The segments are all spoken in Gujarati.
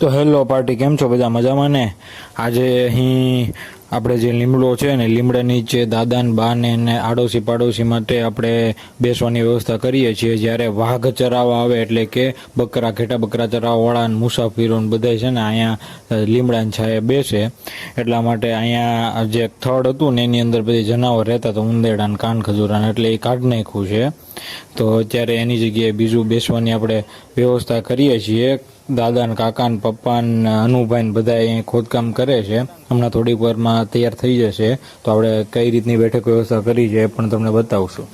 તો હેલો પાર્ટી, કેમ છો? બધા મજામાં ને? આજે અહીં આપણે જે લીમડો છે ને લીમડા નીચે દાદાને બાને ને આડોશી પાડોશી માટે આપણે બેસવાની વ્યવસ્થા કરીએ છીએ. જ્યારે વાઘ ચરાવવા આવે, એટલે કે બકરા ઘેટા બકરા ચરાવવાળા ને મુસાફરો ને બધા છે ને, અહીંયા લીમડાની છાએ બેસે. એટલા માટે અહીંયા જે થડ હતું ને, એની અંદર બધી જનાવર રહેતા તો ઉંદેડા કાન ખજૂરા એટલે એ કાઢ નાખ્યું છે. તો અત્યારે એની જગ્યાએ બીજું બેસવાની આપણે વ્યવસ્થા કરીએ છીએ. દાદા ને કાકા ને પપ્પા ને અનુભાઈ ને બધા અહીં ખોદકામ કરે છે. હમણાં થોડીક વારમાં તૈયાર થઈ જશે. તો આપણે કઈ રીતની બેઠક વ્યવસ્થા કરી છે એ પણ તમને બતાવશું.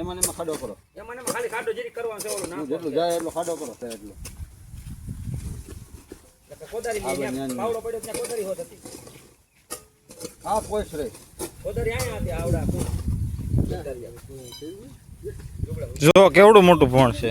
એમાં એમાં ખાડો કરો. એમાં એમાં ખાલી ખાટો જરીક કરવાનો છે ઓલો જેટલું જાય એટલો ખાડો કરો થાય એટલો કોદારી આ લઈને બંને પાવડો પડ્યો ત્યાં કોદારી હોત હતી. આ કોઈ રે કોદારી અહીંયા હતી આવડા. ખૂણા. કોદારી આવી. જો કેવડું મોટું ફોન છે.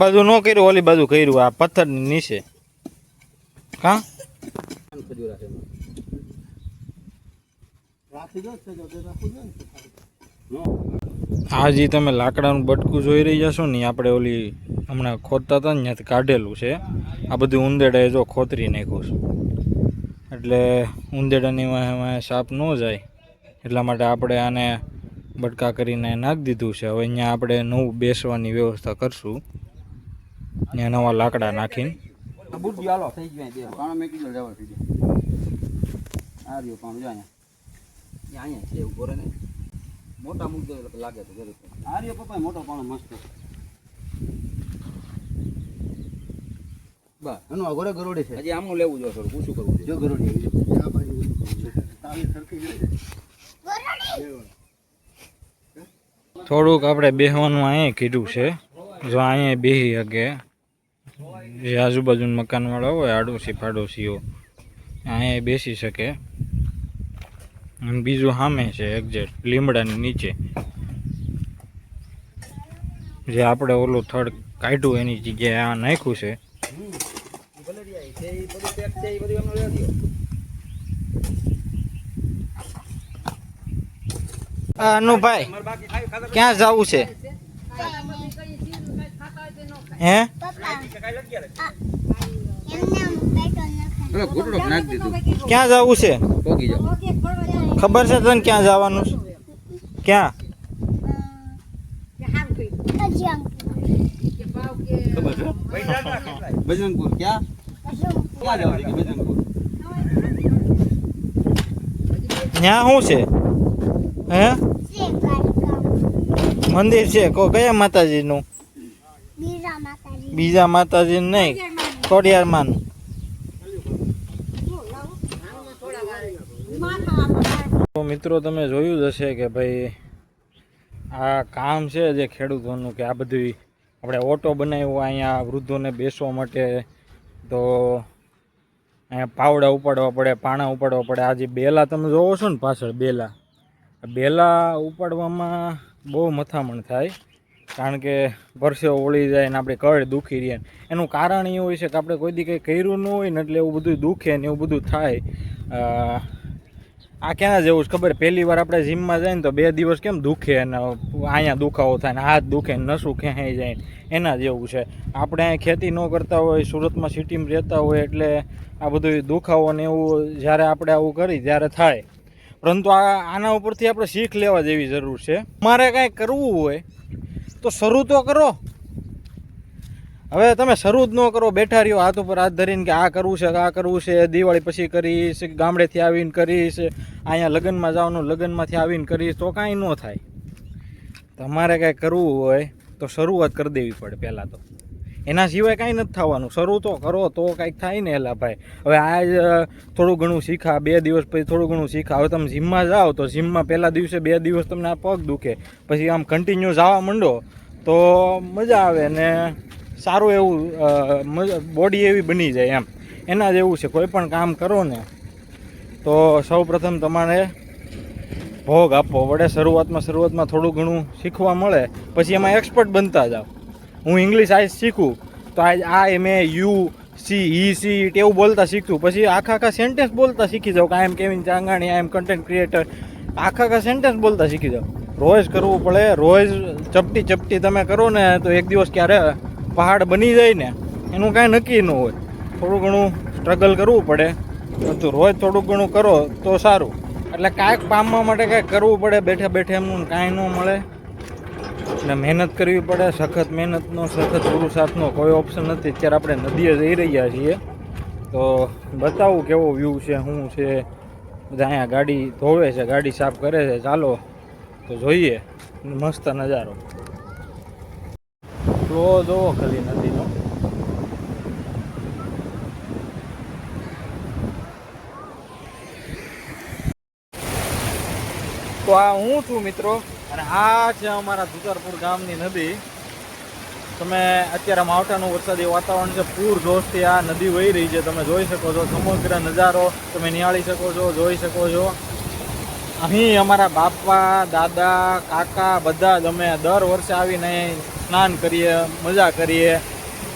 બાજુ નો કર્યું, ઓલી બાજુ કર્યું, આ પથ્થર નીચે. હા આ તમે લાકડાનું બટકું જોઈ રહ્યા છો ને, આપણે ઓલી હમણાં ખોદતા હતા ને, ત્યાંથી કાઢેલું છે. આ બધું ઉંદેડાએ જો ખોતરી નાખ્યું છે. એટલે ઉંદેડાની વાંહે સાપ ન જાય. એટલા માટે આપણે આને બટકા કરીને નાખી દીધું છે. હવે અહીંયા આપણે નવું બેસવાની વ્યવસ્થા કરશું. ત્યાં નવા લાકડા નાખીને. બે મોટા મુદ્દો લાગે તો આર્યો પપ્પા મોટો પાણો મસ્ત બસ એનું ઘોડે ગરોડી છે હજી આમનું લેવું જોઈએ થોડું પૂછું કરવું જો ગરોડી થોડુંક આપણે બેસવાનું અહીંયા કીધું છે. જો અહીંયા બેહી શકે. જે આજુબાજુના મકાનવાળા હોય, આડોશી પાડોશીઓ, અહીંયા બેસી શકે. અને બીજું સામે છે એક્ઝેક્ટ લીમડાની નીચે. જે આપણે ઓલું થડ કાઢ્યું, એની જગ્યાએ આ નાખ્યું છે. અનુભાઈ, ક્યાં જવું છે? હે? ક્યાં જવું છે? ખબર છે તને ક્યાં જવાનું છે? ક્યાં? બજરંગપુર. ક્યાં? બજરંગપુર? ત્યાં શું છે? હે? મંદિર છે કયા માતાજીનું? બીજા માતાજી નહીં ખોડિયારમાંનું તો મિત્રો તમે જોયું જ હશે કે ભાઈ, આ કામ છે જે ખેડૂતોનું કે આ બધું આપણે ઓટો બનાવ્યો અહીંયા વૃદ્ધોને બેસવા માટે. તો અહીંયા પાવડા ઉપાડવા પડે, પાણા ઉપાડવા પડે. આ જે બેલા તમે જોવો છો ને પાછળ બેલા બેલા ઉપાડવામાં બહુ મથામણ થાય. કારણ કે પરસેવો ઓળી જાય ને આપણે કળ દુખી રહીએ. એનું કારણ એવું હોય છે કે આપણે કોઈ દી કંઈ કર્યું ન હોય ને એટલે એવું બધું દુખે ને એવું બધું થાય. આ ક્યાં જેવું છે? ખબર, પહેલી વાર આપણે જીમમાં જાય ને તો બે દિવસ કેમ દુખે ને અહીંયા દુખાવો થાય ને હાથ દુખે ને નસું ખેંચાઈ જાય એના જેવું છે. આપણે અહીં ખેતી ન કરતા હોય, સુરતમાં સિટીમાં રહેતા હોય એટલે આ બધું દુખાવો ને એવું જ્યારે આપણે આવું કરી ત્યારે થાય. પરંતુ આ, આના ઉપરથી આપણે શીખ લેવા જેવી જરૂર છે. મારે કાંઈ કરવું હોય તો શરૂ તો કરો. હવે તમે શરૂ જ ન કરો, બેઠા રહ્યો હાથ ઉપર હાથ ધરીને કે આ કરવું છે, આ કરવું છે, દિવાળી પછી કરીશ, ગામડેથી આવીને કરીશ, અહીંયા લગ્નમાં જવાનું, લગ્નમાંથી આવીને કરીશ, તો કાંઈ ન થાય. તમારે કાંઈ કરવું હોય તો શરૂઆત કરી દેવી પડે પહેલાં તો. એના સિવાય કાંઈ નથી થવાનું. શરૂ તો કરો, તો કાંઈક થાય ને એલા ભાઈ. હવે આ જ થોડું ઘણું શીખા, બે દિવસ પછી થોડું ઘણું શીખા. હવે તમે જીમમાં જાઓ તો જીમમાં પહેલા દિવસે બે દિવસ તમને આ પગ દુખે. પછી આમ કન્ટિન્યુ જવા માંડો તો મજા આવે ને સારું એવું બોડી એવી બની જાય એમ. એના જેવું છે. કોઈ પણ કામ કરો ને તો સૌ પ્રથમ તમારે ભોગ આપવો વડે શરૂઆતમાં શરૂઆતમાં થોડું ઘણું શીખવા મળે. પછી એમાં એક્સપર્ટ બનતા જાઓ. હું ઇંગ્લિશ આજ શીખું. તો આજ આ મેં you see E see it એવું બોલતા શીખતું. પછી આખા આખા સેન્ટેન્સ બોલતા શીખી જાઉં કે I am Kevin Changani I am content creator આખા આખા સેન્ટેન્સ બોલતા શીખી જાઉં. રોજ કરવું પડે, રોજ ચપટી ચપટી તમે કરો ને તો એક દિવસ ક્યારે પહાડ બની જાય ને, એનું કાંઈ નક્કી ન હોય. થોડું ઘણું સ્ટ્રગલ કરવું પડે. પરંતુ રોજ થોડું ઘણું કરો તો સારું. એટલે કાંઈક પામવા માટે કાંઈક કરવું પડે, બેઠે બેઠે એમનું કાંઈ ન મળે. ને મહેનત કરવી પડે, સખત મહેનતનો, સખત પુરુષાર્થનો કોઈ ઓપ્શન નથી. અત્યારે આપણે નદીએ જઈ રહ્યા છીએ. તો બતાવું કેવો વ્યૂ છે, શું છે? બધા અહીંયા ગાડી ધોવે છે, ગાડી સાફ કરે છે. ચાલો, તો જોઈએ. મસ્ત નજારો. ફ્લો જોવો ખાલી નદીનો. તો આ હું છું, મિત્રો? અને આ છે અમારા ધુતરપુર ગામની નદી. તમે અત્યારે માવઠાનું વરસાદી વાતાવરણ છે, પૂર જોશથી આ નદી વહી રહી છે. તમે જોઈ શકો છો સમગ્ર નજારો, તમે નિહાળી શકો છો, જોઈ શકો છો. અહીં અમારા બાપા, દાદા, કાકા બધા જ અમે દર વર્ષે આવીને સ્નાન કરીએ, મજા કરીએ.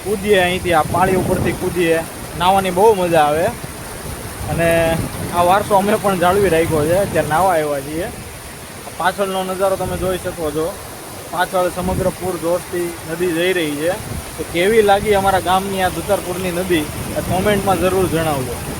કૂદીએ અહીંથી, આ પાળી ઉપરથી કૂદીએ. નાહવાની બહુ મજા આવે. અને આ વારસો અમે પણ જાળવી રાખ્યો છે. અત્યારે નાહવા આવ્યા છીએ. પાછળનો નજારો તમે જોઈ શકો છો. પાછળ સમગ્ર પૂર જોરથી નદી જઈ રહી છે. તો કેવી લાગી અમારા ગામની આ ધુતરપુરની નદી? કોમેન્ટમાં જરૂર જણાવજો.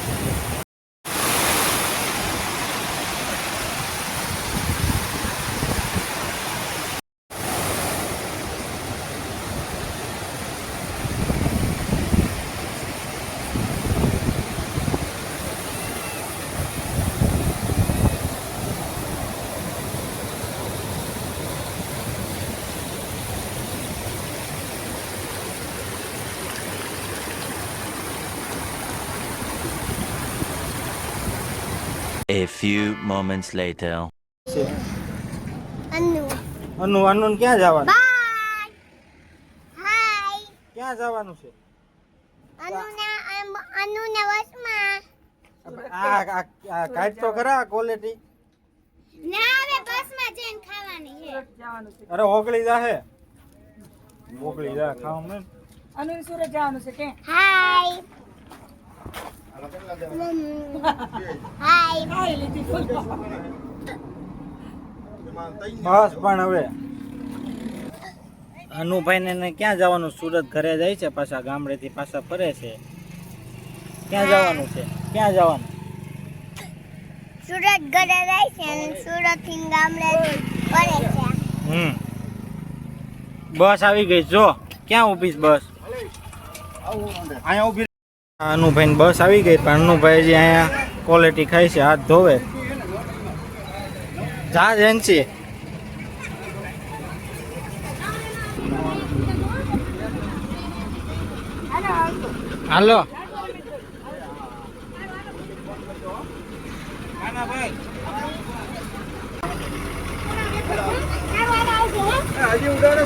A few moments later. અનુ. અનુ અનુ ક્યાં જવાનું? બાય. હાય. ક્યાં જવાનું છે? અનુના આમ- અનુના વસમાં આ આ- આ કાઢ તો ખરા ક્વોલિટી ના હવે બસમાં જઈને ખાવાની છે. અરે ઓગળી જાહે. ઓગળી જા ખાવ ને અનુ સુરત જવાનું છે કે? હાય. બસ પણ હવે. અનુભાઈ ને ક્યાં જવાનું? સુરત ઘરે જાય છે પાછા ગામડેથી પાછા ફરે છે. ક્યાં જવાનું છે? ક્યાં જવાનું? સુરત ઘરે જાય છે અને સુરતથી ગામડે ફરે છે. હમ. બસ આવી ગઈ. જો ક્યાં ઊભી બસ? અહીંયા ઊભી અનુભાઈ બસ આવી ગઈ પણ અનુભાઈ જે અહીંયા ક્વોલિટી ખાઈ છે, હાથ ધોવે. જા જેન્સી હાલો. હજી ઉડાડે